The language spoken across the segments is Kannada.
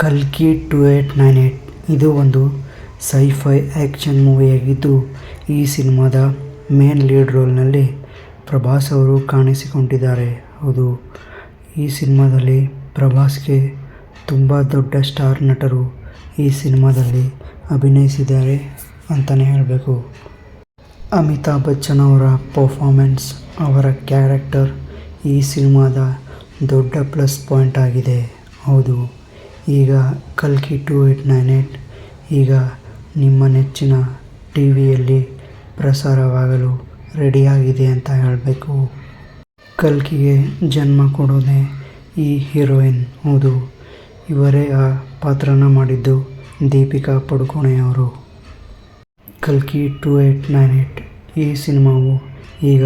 ಕಲ್ಕಿ ಟು ಏಟ್ ನೈನ್ ಏಟ್. ಇದು ಒಂದು ಸೈಫೈ ಆ್ಯಕ್ಷನ್ ಮೂವಿಯಾಗಿದ್ದು, ಈ ಸಿನಿಮಾದ ಮೇನ್ ಲೀಡ್ ರೋಲ್ನಲ್ಲಿ ಪ್ರಭಾಸ್ ಅವರು ಕಾಣಿಸಿಕೊಂಡಿದ್ದಾರೆ. ಹೌದು, ಈ ಸಿನಿಮಾದಲ್ಲಿ ಪ್ರಭಾಸ್ಗೆ ತುಂಬ ದೊಡ್ಡ ಸ್ಟಾರ್ ನಟರು ಈ ಸಿನಿಮಾದಲ್ಲಿ ಅಭಿನಯಿಸಿದ್ದಾರೆ ಅಂತಲೇ ಹೇಳಬೇಕು. ಅಮಿತಾಬ್ ಬಚ್ಚನ್ ಅವರ ಪರ್ಫಾರ್ಮೆನ್ಸ್, ಅವರ ಕ್ಯಾರೆಕ್ಟರ್ ಈ ಸಿನಿಮಾದ ದೊಡ್ಡ ಪ್ಲಸ್ ಪಾಯಿಂಟ್ ಆಗಿದೆ. ಹೌದು. ಈಗ ಕಲ್ಕಿ ಟು ಏಟ್ ನೈನ್ ಏಟ್, ಈಗ ನಿಮ್ಮ ನೆಚ್ಚಿನ ಟಿ ವಿಯಲ್ಲಿ ಪ್ರಸಾರವಾಗಲು ರೆಡಿಯಾಗಿದೆ ಅಂತ ಹೇಳಬೇಕು. ಕಲ್ಕಿಗೆ ಜನ್ಮ ಕೊಡೋದೇ ಈ ಹೀರೋಯಿನ್, ಹೌದು. ಇವರೇ ಆ ಪಾತ್ರನ ಮಾಡಿದ್ದು ದೀಪಿಕಾ ಪಡುಕೋಣೆಯವರು. ಕಲ್ಕಿ ಟು ಏಟ್ ನೈನ್ ಏಟ್, ಈ ಸಿನಿಮಾವು ಈಗ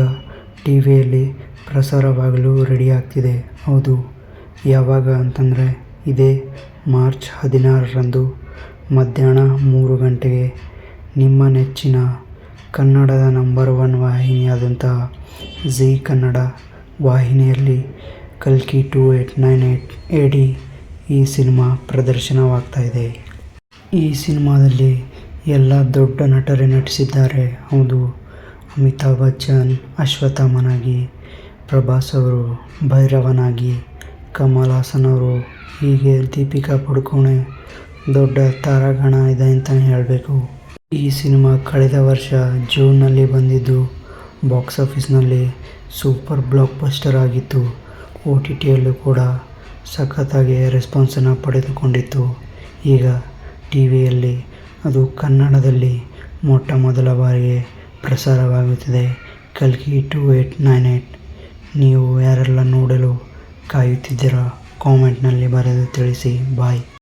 ಟಿ ವಿಯಲ್ಲಿ ಪ್ರಸಾರವಾಗಲು ರೆಡಿಯಾಗ್ತಿದೆ, ಹೌದು. ಯಾವಾಗ ಅಂತಂದರೆ ಇದೇ ಮಾರ್ಚ್ ಹದಿನಾರರಂದು ಮಧ್ಯಾಹ್ನ ಮೂರು ಗಂಟೆಗೆ ನಿಮ್ಮ ನೆಚ್ಚಿನ ಕನ್ನಡದ ನಂಬರ್ ಒನ್ ವಾಹಿನಿಯಾದಂತಹ ಝೀ ಕನ್ನಡ ವಾಹಿನಿಯಲ್ಲಿ ಕಲ್ಕಿ two eight nine eight D ಈ ಸಿನಿಮಾ ಪ್ರದರ್ಶನವಾಗ್ತಾ ಇದೆ. ಈ ಸಿನಿಮಾದಲ್ಲಿ ಎಲ್ಲ ದೊಡ್ಡ ನಟರೇ ನಟಿಸಿದ್ದಾರೆ. ಹೌದು, ಅಮಿತಾಬ್ ಬಚ್ಚನ್, ಅಶ್ವತ್ಥಾಮನಾಗಿ, ಪ್ರಭಾಸ್ ಅವರು, ಭೈರವನಾಗಿ, ಕಮಲ್ ಹಾಸನ್ ಅವರು ಹೀಗೆ ದೀಪಿಕಾ ಪಡುಕೋಣೆ ದೊಡ್ಡ ತಾರಾಗಣ ಇದೆ ಅಂತಲೇ ಹೇಳಬೇಕು. ಈ ಸಿನಿಮಾ ಕಳೆದ ವರ್ಷ ಜೂನ್ನಲ್ಲಿ ಬಂದಿದ್ದು. ಬಾಕ್ಸ್ ಆಫೀಸ್ನಲ್ಲಿ ಸೂಪರ್ ಬ್ಲಾಕ್ ಬಸ್ಟರ್ ಆಗಿತ್ತು. ಓ ಟಿ ಟಿಯಲ್ಲೂ ಕೂಡ ಸಖತ್ತಾಗಿ ರೆಸ್ಪಾನ್ಸನ್ನು ಪಡೆದುಕೊಂಡಿತ್ತು. ಈಗ ಟಿ ವಿಯಲ್ಲಿ, ಅದು ಕನ್ನಡದಲ್ಲಿ ಮೊಟ್ಟ ಮೊದಲ ಬಾರಿಗೆ ಪ್ರಸಾರವಾಗುತ್ತಿದೆ. ಕಲ್ಕಿ ಟು ಏಟ್ ನೈನ್ ಏಟ್. ನೀವು ಯಾರೆಲ್ಲ ನೋಡಲು ಕಾಯುತ್ತಿದ್ದೀರಾ? ಕಾಮೆಂಟ್ನಲ್ಲಿ ಬರೆದು ತಿಳಿಸಿ. ಬಾಯ್.